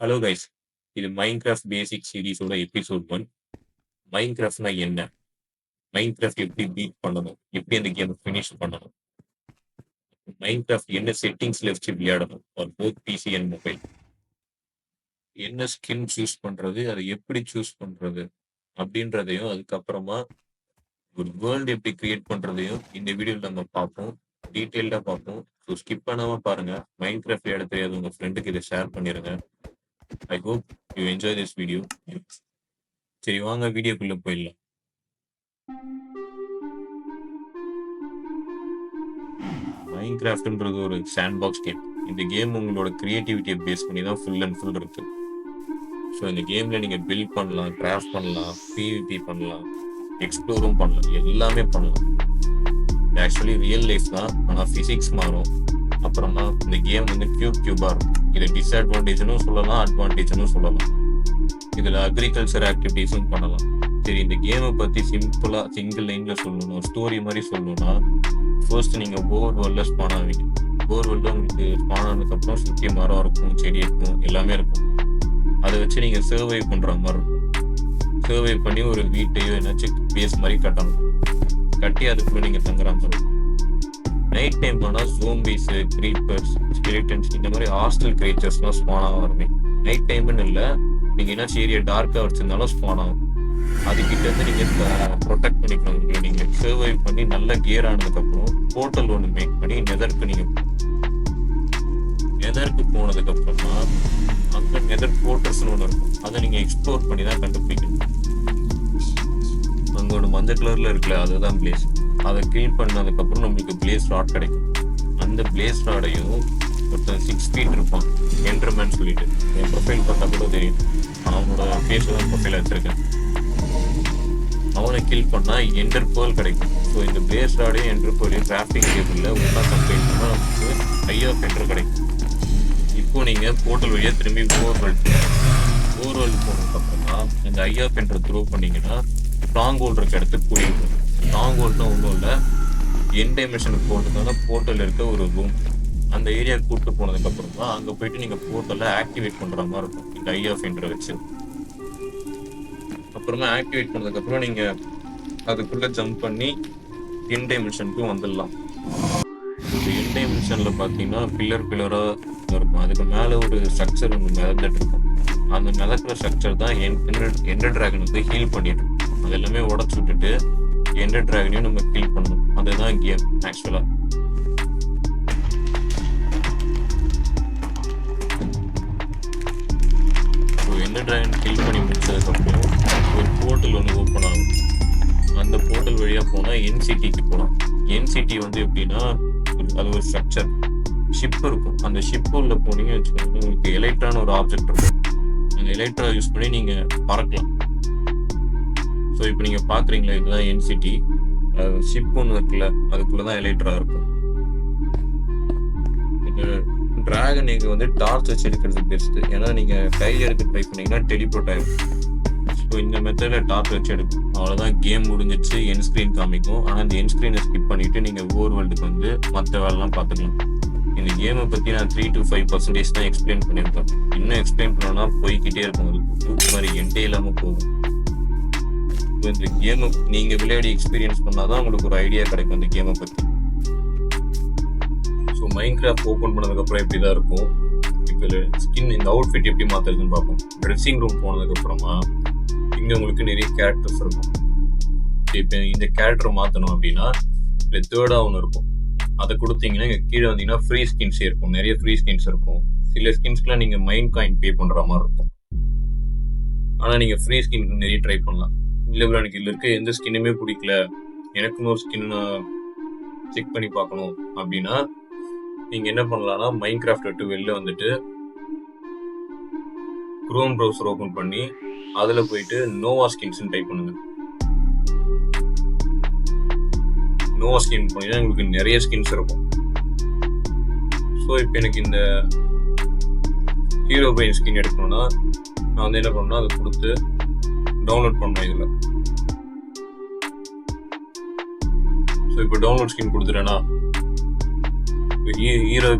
Hello guys இது Minecraft basic சீரீஸோட episode one மைன்கிராஃப்ட்னா என்ன? மைன்கிராஃப்ட் எப்படி பீட் பண்ணணும்? எப்படி அந்த கேம் ஃபினிஷ் பண்ணணும்? மைன்கிராஃப்ட் என்ன செட்டிங்ஸ்ல வச்சு விளையாடணும்? For both PC and mobile என்ன ஸ்கின் சூஸ் பண்றது? அதை எப்படி சூஸ் பண்றது? அப்படின்றதையும் அதுக்கப்புறமா ஒரு வேர்ல்டு எப்படி கிரியேட் பண்றதையும் இந்த வீடியோவில் நம்ம பார்ப்போம். டீட்டெயில்டாக பார்ப்போம். ஸோ ஸ்கிப் பண்ணாம பாருங்க. மைண்ட் கிராஃப்ட் விளையாட தெரியாது உங்க ஃப்ரெண்டுக்கு இதை ஷேர் பண்ணிருங்க. I hope you enjoy this video சரி வாங்க வீடியோக்குள்ள போயிடலாம். மைண்ட் கிராஃப்ட்ன்றது ஒரு சாண்ட் பாக்ஸ் கேம் இந்த கேம் உங்களோட கிரியேட்டிவிட்டியை பேஸ் பண்ணி தான் ஃபுல் அண்ட் ஃபுல் இருக்கு. ஸோ இந்த கேம்ல நீங்க பில்ட் பண்ணலாம் கிராஃப்ட் பண்ணலாம் பிவிபி பண்ணலாம் எக்ஸ்ப்ளோரும் பண்ணலாம் எல்லாமே பண்ணலாம். ஆக்சுவலி ரியல் லைஃப் தான் ஆனால் ஃபிசிக்ஸ் மாறும். இந்த கேம் வந்து கியூப் கியூபாக இருக்கும். இது டிஸ்அட்வான்டேஜ்னும் சொல்லலாம் அட்வான்டேஜ்னும் சொல்லலாம். இதில் அக்ரிகல்ச்சர் ஆக்டிவிட்டீஸும் பண்ணலாம். சரி இந்த கேமை பற்றி சிம்பிளாக சிங்கிள் லைனில் சொல்லணும் ஸ்டோரி மாதிரி சொல்லணும்னா ஃபர்ஸ்ட் நீங்கள் போர் வெல்ல ஸ்பான் ஆவீங்க. போர் வெல்ல உங்களுக்கு ஸ்பான் ஆனதுக்கப்புறம் சுற்றி மரம் இருக்கும் செடி இருக்கும் எல்லாமே இருக்கும். அதை வச்சு நீங்கள் சர்வை பண்ணுற மாதிரி இருக்கும். சர்வை பண்ணி ஒரு வீட்டையோ என்னாச்சும் பேஸ் மாதிரி கட்டணும். கட்டி அதுக்குள்ளே நீங்கள் தங்குற மாதிரி இருக்கும். நைட் டைம் ஆனால் ஜோம்பிஸ் கிரீப்பர்ஸ் ஸ்கெலிட்டன்ஸ் இந்த மாதிரி ஹாஸ்டல் கிரியேச்சர்ஸ்லாம் ஸ்பான் ஆக வருமே. நைட் டைம்னு இல்லை நீங்கள் என்ன ஏரியா டார்க்காக வச்சுருந்தாலும் ஸ்பான் ஆகும். அதுக்கிட்ட இருந்து நீங்கள் ப்ரொடெக்ட் பண்ணிக்கணும். உங்களை நீங்க சர்வை பண்ணி நல்ல கியர் ஆனதுக்கப்புறம் ஹோட்டல் போர்ட்டல் ஒன்று மேக் பண்ணி நெதருக்கு நீங்கள் நெதருக்கு போனதுக்கப்புறமா அங்கே நெதர் போர்ட்டர்ஸ்னு ஒன்று இருக்கும். அதை நீங்கள் எக்ஸ்ப்ளோர் பண்ணி தான் கண்டுபிடிக்கணும். அங்கே ஒன்று மஞ்சள் கலரில் இருக்குல்ல அதுதான் பிளேஸ் அதை க்ளீன் பண்ணதுக்கப்புறம் நம்மளுக்கு பிளேஸ் ராட் கிடைக்கும். அந்த பிளேஸ் ராடையும் ஒருத்தன் சிக்ஸ் ஃபீட் இருப்பான். என்டர்மேன் சொல்லிட்டு. என் ப்ரொஃபைல் பார்த்தா கூட தெரியும். அவனோட பேஸ் தான் ப்ரொஃபைல் வச்சிருக்கேன் அவனை கில் பண்ணால் என்டர் பேர்ல் கிடைக்கும். ஸோ இந்த பிளேஸ் ராடையும் என்டர் பேர்லையும் கிராஃப்டிங் டேபிளில் ஒன்றா கம்ப்ளீட் பண்ணால் நமக்கு ஐயா ஆஃப் கிடைக்கும். இப்போ நீங்கள் போர்ட்டல் வழியாக திரும்பி ஓவர்வெல் ஓவர்வெல் போனதுக்கப்புறமா இந்த ஐயா ஆஃப் த்ரோ பண்ணிங்கன்னா ஸ்ட்ராங் ஹோல்ட் இருக்க கூடியிருக்கும். லாங் ஸ்ட்ராங் ஒன்றும் இல்லை. என் டைமென்ஷனுக்கு போகிறதுக்கான போர்ட்டல் இருக்க ஒரு ரூம் அந்த ஏரியா கூப்பிட்டு போனதுக்கப்புறம் தான் அங்கே போயிட்டு நீங்கள் போர்ட்டலை ஆக்டிவேட் பண்ணுற மாதிரி இருக்கும். இந்த ஐ ஆஃப் என்ற வச்சு. அப்புறமா ஆக்டிவேட் பண்ணதுக்கப்புறம் நீங்கள் அதுக்குள்ளே ஜம்ப் பண்ணி என் டைமென்ஷனுக்கும் வந்துடலாம். இந்த என் டைமென்ஷனில் பார்த்தீங்கன்னா பில்லர் பில்லராக இருக்கும். அதுக்கு மேலே ஒரு ஸ்ட்ரக்சர் ஒன்று மிதந்துட்டு இருக்கும். அந்த மிதக்கிற ஸ்ட்ரக்சர் தான் என்டர் டிராகன் வந்து ஹீல் பண்ணிட்டு அது எல்லாமே உடச்சு விட்டுட்டு எந்த டிராகனையும் நம்ம கில் பண்ணணும். அதுதான் கேம் ஆக்சுவலாக ஸோ டிராகன் கில் பண்ணி முடிச்சதுக்கப்புறம் ஒரு போர்ட்டல் ஒன்று ஓப்பன் ஆகும். அந்த போர்ட்டல் வழியாக போனால் என்சிடிக்கு போகலாம் என்சிடி வந்து எப்படின்னா அது ஒரு ஸ்ட்ரக்சர் ஷிப் இருக்கும். அந்த ஷிப் உள்ள போனீங்க வச்சுக்கோங்க உங்களுக்கு எலக்ட்ரான ஒரு ஆப்ஜெக்ட் இருக்கும். அந்த எலக்ட்ரா யூஸ் பண்ணி நீங்கள் பறக்கலாம். ஸோ இப்போ நீங்கள் பார்க்குறீங்களா இதுதான் என்சிடி ஷிப் ஒன்று இருக்குல்ல அதுக்குள்ளே தான் எலைட்ராக இருக்கும். டிராகன் நீங்கள் வந்து டார்ச் வச்சு எடுக்கிறது பெஸ்ட்டு ஏன்னா நீங்கள் கையில் எடுத்து ட்ரை பண்ணீங்கன்னா டெலிபோர்ட் ஆகும் ஸோ இந்த மெத்தடில் டார்ச் வச்சு எடுக்கும். அவ்வளோதான் கேம் முடிஞ்சிச்சு என் ஸ்க்ரீன் காமிக்கும். ஆனால் இந்த என் ஸ்க்ரீனை ஸ்கிப் பண்ணிவிட்டு நீங்கள் ஓவர் வேர்ல்டுக்கு வந்து மற்ற வேலைலாம் பார்த்துக்கலாம் இந்த கேமை பற்றி நான் த்ரீ டு ஃபைவ் பர்சன்டேஜ் தான் எக்ஸ்பிளைன் பண்ணியிருக்கேன். இன்னும் எக்ஸ்பிளைன் பண்ணோன்னா போய்க்கிட்டே இருக்கும். அது மாதிரி எண்டே இல்லாமல் போகும். இந்த கேமு நீங்கள் விளையாடி எக்ஸ்பீரியன்ஸ் பண்ணாதான் உங்களுக்கு ஒரு ஐடியா கிடைக்கும் இந்த கேமை பற்றி ஸோ மைண்ட் கிராஃப்ட் ஓப்பன் பண்ணதுக்கப்புறம் எப்படி தான் இருக்கும்? இப்போ ஸ்கின் இந்த அவுட்ஃபிட் எப்படி மாற்றுறதுன்னு பார்ப்போம். ட்ரெஸ்ஸிங் ரூம் போனதுக்கப்புறமா இங்கே உங்களுக்கு நிறைய கேரக்டர்ஸ் இருக்கும். இப்போ இந்த கேரக்டர் மாற்றணும் அப்படின்னா இல்லை தேர்டாக ஒன்று இருக்கும். அதை கொடுத்தீங்கன்னா இங்கே கீழே வந்தீங்கன்னா ஃப்ரீ ஸ்கின்ஸே இருக்கும். நிறைய ஃப்ரீ ஸ்கின்ஸ் இருக்கும். சில ஸ்கின்ஸ்க்குலாம் நீங்கள் மைண்ட் காயின் பே பண்ணுற மாதிரி இருக்கும். ஆனால் நீங்கள் ஃப்ரீ ஸ்கின் நிறைய ட்ரை பண்ணலாம். இல்லை ப்ரோ எனக்கு இதில் இருக்க எந்த ஸ்கின்னுமே பிடிக்கல. எனக்குன்னு ஒரு ஸ்கின் நான் செக் பண்ணி பார்க்கணும் அப்படின்னா நீங்கள் என்ன பண்ணலாம்னா மைண்ட் கிராஃப்ட் விட்டு வெளில வந்துட்டு குரோம் ப்ரௌசர் ஓப்பன் பண்ணி அதில் போயிட்டு நோவா ஸ்கின்ஸ்னு டைப் பண்ணுங்க. நோவா ஸ்கின் போனீங்கன்னா உங்களுக்கு நிறைய ஸ்கின்ஸ் இருக்கும். ஸோ இப்போ எனக்கு இந்த ஹீரோ பைன் ஸ்கின் எடுக்கணும்னா நான் வந்து என்ன பண்ணணும்னா அதை கொடுத்து டவுன்லோட் பண்ணணும் இதில். ஸோ இப்போ டவுன்லோட் ஸ்கின் கொடுத்துட்டேன்னா ஹீரோ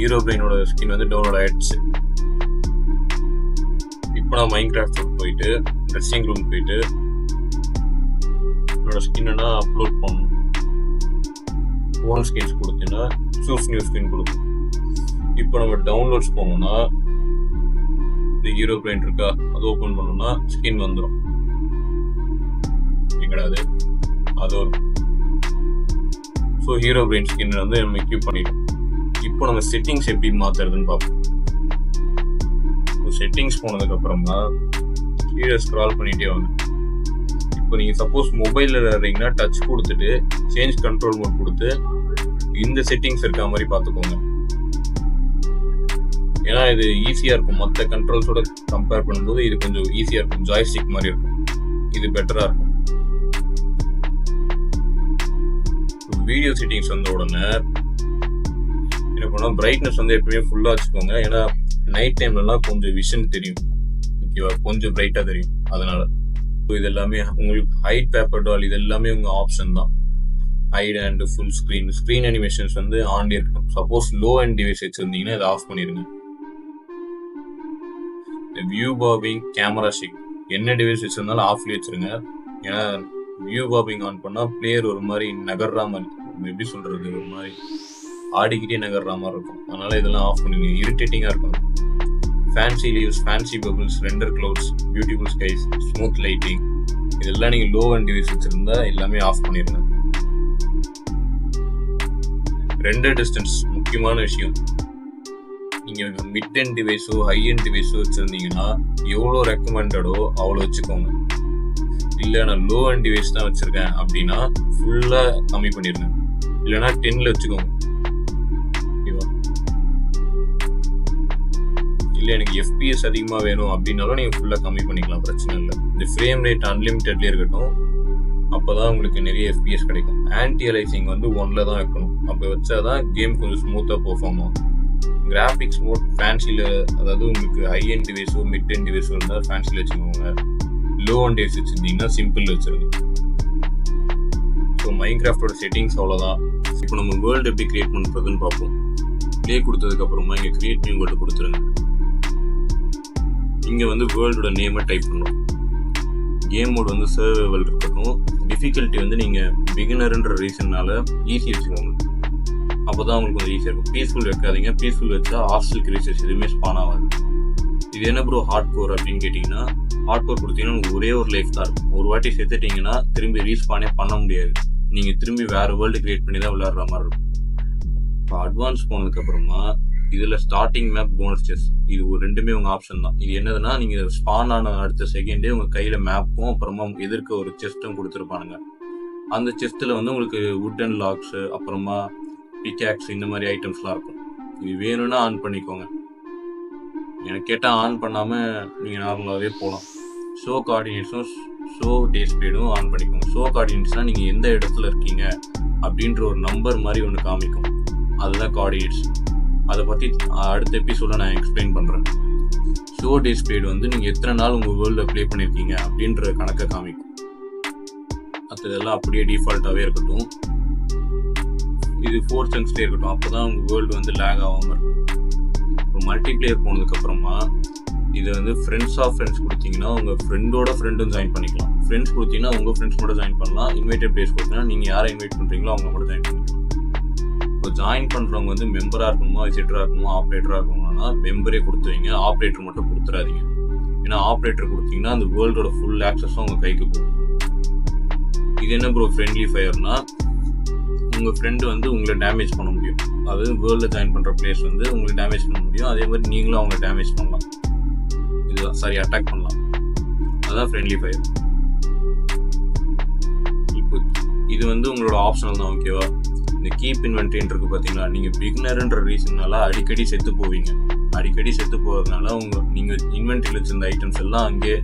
ஹீரோ பிரெயினோட ஸ்கின் வந்து டவுன்லோட் ஆயிடுச்சு. நான் மைண்ட் கிராஃப்ட் போயிட்டு ட்ரெஸ்ஸிங் ரூம் போயிட்டு என்னோட ஸ்கின்னா அப்லோட் பண்ணணும். ஓன் ஸ்கின்ஸ் கொடுத்தீங்கன்னா சூஸ் நியூ ஸ்கின் கொடுக்கும் இப்போ நம்ம டவுன்லோட்ஸ் போனோம்னா இந்த ஹீரோ பிரைன் இருக்கா அது ஓப்பன் பண்ணோம்னா ஸ்கின் வந்துடும் எங்கடா அது அது ஒரு ஸோ ஹீரோ பிரெயின் ஸ்கின் வந்து நம்ம எக்யூப் பண்ணிட்டோம். இப்போ நம்ம செட்டிங்ஸ் எப்படி மாத்துறதுன்னு பார்ப்போம். செட்டிங்ஸ் போனதுக்கப்புறமா கீழே ஸ்க்ரால் பண்ணிட்டே வாங்க. இப்போ நீங்க சப்போஸ் மொபைலில் விளையாடுறீங்கன்னா டச் கொடுத்துட்டு சேஞ்ச் கண்ட்ரோல் மோட் கொடுத்து இந்த செட்டிங்ஸ் இருக்க மாதிரி பார்த்துக்கோங்க. ஏன்னா இது ஈஸியா இருக்கும். மற்ற கண்ட்ரோல்ஸோட கம்பேர் பண்ணும்போது இது கொஞ்சம் ஈஸியாக இருக்கும். ஜாய்ஸ்டிக் மாதிரி இருக்கும். இது பெட்டரா இருக்கும். வீடியோ செட்டிங்ஸ் வந்த உடனே என்ன பண்ணோம் பிரைட்னஸ் வந்து எப்பவுமே ஃபுல்லாக வச்சுக்கோங்க. ஏன்னா நைட் டைம்லலாம் கொஞ்சம் விஷன் தெரியும். ஓகேவா கொஞ்சம் பிரைட்டாக தெரியும். அதனால. ஸோ இது எல்லாமே உங்களுக்கு ஹைட் பேப்பர் டால் இது எல்லாமே உங்கள் ஆப்ஷன் தான். Hide and full screen screen animations வந்து ஆன்லேயே இருக்கணும். சப்போஸ் லோ அண்ட் டிவைஸ் வச்சுருந்தீங்கன்னா இதை ஆஃப் பண்ணிடுங்க வியூ பாபிங் கேமரா ஷேக் என்ன டிவைஸ் வச்சிருந்தாலும் ஆஃப்லேயே வச்சுருங்க. ஏன்னா வியூ பாபிங் ஆன் பண்ணா பிளேயர் ஒரு மாதிரி நகர்ற மாதிரி எப்படி சொல்றது? ஒரு மாதிரி ஆடிக்கிட்டே நகர்ற மாதிரி இருக்கும். அதனால இதெல்லாம் ஆஃப் பண்ணுங்க. இரிட்டேட்டிங்கா இருக்கும். Fancy leaves fancy bubbles render clouds beautiful skies smooth lighting இதெல்லாம் நீங்க லோ அண்ட் டிவைஸ் வச்சிருந்தா எல்லாமே ஆஃப் பண்ணிருங்க. ரெண்டர் டிஸ்டன்ஸ் முக்கியமான விஷயம். நீங்க மிட் அண்ட் டிவைஸோ ஹை அண்ட் டிவைஸோ வச்சிருந்தீங்கன்னா எவ்வளோ ரெக்கமெண்டடோ அவ்வளோ வச்சுக்கோங்க. இல்லை நான் லோ அண்ட் டிவைஸ் தான் வச்சுருக்கேன் அப்படின்னா ஃபுல்லாக கம்மி பண்ணிருங்க இல்லைன்னா டென்னில் வச்சுக்கோங்க. ஓகேவா இல்லை எனக்கு எஃபிஎஸ் அதிகமாக வேணும் அப்படின்னாலும் நீங்கள் ஃபுல்லாக கம்மி பண்ணிக்கலாம் பிரச்சனை இல்லை. இந்த ஃப்ரேம் ரேட் அன்லிமிட்டட்லேயே இருக்கட்டும். அப்போ தான் உங்களுக்கு நிறைய எஃபிஎஸ் கிடைக்கும். ஆன்டி அலைசிங் வந்து ஒன்ல தான் வைக்கணும். அப்போ வச்சா தான் கேம் கொஞ்சம் ஸ்மூத்தாக பெர்ஃபார்ம் ஆகும். கிராஃபிக்ஸ் மோட் ஃபேன்சியில் அதாவது உங்களுக்கு ஹை அண்ட் டிவைஸோ மிட் அண்ட் டிவைஸோ இருந்தால் ஃபேன்சியில் வச்சுக்கோங்க. லோ அண்ட் டிவைஸ் வச்சுருந்தீங்கன்னா சிம்பிள் வச்சுருங்க. ஸோ மைண்ட் கிராஃப்டோட செட்டிங்ஸ் அவ்வளோதான் இப்போ நம்ம வேர்ல்டு எப்படி கிரியேட் பண்ணுறதுன்னு பார்ப்போம். ப்ளே கொடுத்ததுக்கப்புறமா இங்கே கிரியேட் நியூ வேர்ல்டு கொடுத்துருங்க. இங்கே வந்து வேர்ல்டோட நேமை டைப் பண்ணணும் கேம் மோட் வந்து சர்வைவல் இருக்கட்டும். டிஃபிகல்ட்டி வந்து நீங்கள் பிகினருன்ற ரீசன்னால ஈஸி வச்சுக்கோங்க. அப்போ தான் உங்களுக்கு கொஞ்சம் ஈஸியாக இருக்கும். பீஸ்ஃபுல் வைக்காதீங்க. பீஸ்ஃபுல் வச்சா ஹாஸ்டல் கிரீசர்ஸ் எதுவுமே ஸ்பான் ஆகாது. இது என்ன ப்ரோ ஹார்ட் கோர் அப்படின்னு கேட்டிங்கன்னா ஹார்ட் கோர் கொடுத்தீங்கன்னா ஒரே ஒரு லைஃப் தான் இருக்கும். ஒரு வாட்டி செத்துட்டீங்கன்னா திரும்பி ரீஸ்பானே பண்ண முடியாது. நீங்கள் திரும்பி வேறு வேர்ல்டு கிரியேட் பண்ணி தான் விளையாடுற மாதிரி இருக்கும். இப்போ அட்வான்ஸ் போனதுக்கப்புறமா இதில் ஸ்டார்டிங் மேப் போனஸ் செஸ் இது ஒரு ரெண்டுமே உங்கள் ஆப்ஷன் தான். இது என்னதுன்னா நீங்கள் ஸ்பான் ஆன அடுத்த செகண்டே உங்கள் கையில் மேப்பும் அப்புறமா எதிர்க்க ஒரு செஸ்ட்டும் கொடுத்துருப்பானுங்க. அந்த செஸ்ட்டில் வந்து உங்களுக்கு வுட்டன் லாக்ஸு அப்புறமா பிகேக்ஸ் இந்த மாதிரி ஐட்டம்ஸ்லாம் இருக்கும். இது வேணும்னா ஆன் பண்ணிக்கோங்க. எனக்கு கேட்டால் ஆன் பண்ணாமல் நீங்கள் நார்மலாகவே போகலாம் ஷோ கோஆர்டினேட்ஸும் ஷோ டே ஸ்பீடும் ஆன் பண்ணிக்கோங்க. ஷோ கோஆர்டினேட்ஸ்னால் நீங்கள் எந்த இடத்துல இருக்கீங்க அப்படின்ற ஒரு நம்பர் மாதிரி ஒன்று காமிக்கும். அதுதான் கோஆர்டினேட்ஸ் அதை பற்றி அடுத்த எபிசோட நான் எக்ஸ்பிளைன் பண்ணுறேன் ஷோ டே ஸ்பீடு வந்து நீங்கள் எத்தனை நாள் உங்கள் வேர்ல்டில் ப்ளே பண்ணியிருக்கீங்க அப்படின்ற கணக்கை காமிக்கும். மற்றதெல்லாம் அப்படியே டிஃபால்ட்டாகவே இருக்கட்டும். இது ஃபோர் சென்ஸ்லேயே இருக்கட்டும். அப்போ தான் உங்கள் வேர்ல்டு வந்து லேக் ஆகாமல் இருக்கும். இப்போ மல்டிப்ளேயர் போனதுக்கப்புறமா இது வந்து ஃப்ரெண்ட்ஸ் ஆஃப் ஃப்ரெண்ட்ஸ் கொடுத்தீங்கன்னா உங்கள் ஃப்ரெண்டோட ஃப்ரெண்டும் ஜாயின் பண்ணிக்கலாம். ஃப்ரெண்ட்ஸ் கொடுத்தீங்கன்னா உங்கள் ஃப்ரெண்ட்ஸ் கூட ஜாயின் பண்ணலாம். இன்வைட்டட் பிளேஸ் கொடுத்தீங்கன்னா நீங்கள் யாரை இன்வைட் பண்ணுறீங்களோ அவங்க கூட ஜாயின் பண்ணிக்கலாம். இப்போ ஜாயின் பண்ணுறவங்க வந்து மெம்பராக இருக்கணுமா விசிட்டராக இருக்கணுமா ஆப்ரேட்டராக இருக்கணும்னா மெம்பரே கொடுத்து வைங்க. ஆப்ரேட்டர் மட்டும் கொடுத்துறாதீங்க. ஏன்னா ஆப்ரேட்டர் கொடுத்தீங்கன்னா அந்த வேர்ல்டோட ஃபுல் ஆக்சஸும் உங்கள் கைக்கு போகும். இது என்ன ப்ரோ ஃப்ரெண்ட்லி ஃபயர்னா உங்கள் ஃப்ரெண்டு வந்து உங்களை டேமேஜ் பண்ண முடியும். அதாவது வேர்ல்டில் ஜாயின் பண்ணுற பிளேஸ் வந்து உங்களை டேமேஜ் பண்ண முடியும். அதே மாதிரி நீங்களும் அவங்களை டேமேஜ் பண்ணலாம். இதுதான். சாரி அட்டாக் பண்ணலாம். அதுதான் ஃப்ரெண்ட்லி ஃபயர் இப்போ இது வந்து உங்களோட ஆப்ஷனல் தான் ஓகேவா இந்த கீப் இன்வென்ட்ரின்னு இருக்கு பார்த்தீங்களா நீங்கள் பிகினர்ன்ற ரீசன்னால அடிக்கடி செத்து போவீங்க. அடிக்கடி செத்து போகிறதுனால உங்கள் நீங்கள் இன்வென்ட்ரியில் வச்சிருந்த ஐட்டம்ஸ் எல்லாம் அங்கேயே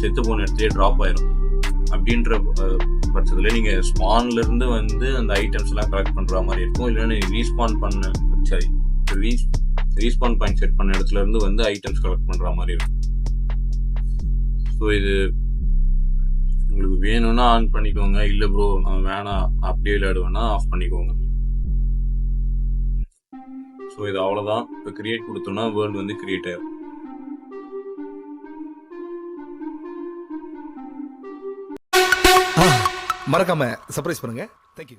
செத்து போன இடத்துலயே ட்ராப் ஆயிரும். அப்படின்ற பட்சத்தில் நீங்கள் ஸ்பான்லேருந்து வந்து அந்த ஐட்டம்ஸ் எல்லாம் கலெக்ட் பண்ணுற மாதிரி இருக்கும். இல்லைன்னா ரீஸ்பான் பண்ண சாரி ரீஸ்பாண்ட் பாயிண்ட் செட் பண்ண இடத்துல இருந்து வந்து ஐட்டம்ஸ் கலெக்ட் பண்ணுற மாதிரி இருக்கும். ஸோ இது உங்களுக்கு வேணும்னா ஆன் பண்ணிக்கோங்க. இல்லை ப்ரோ நான் வேணாம் அப்படியே விளையாடுவேன்னா ஆஃப் பண்ணிக்கோங்க. ஸோ இது அவ்வளோதான் இப்போ கிரியேட் கொடுத்தோம்னா வேர்ல்டு வந்து கிரியேட் ஆகும் மறக்காம சர்ப்ரைஸ் பண்ணுங்க. தேங்க்யூ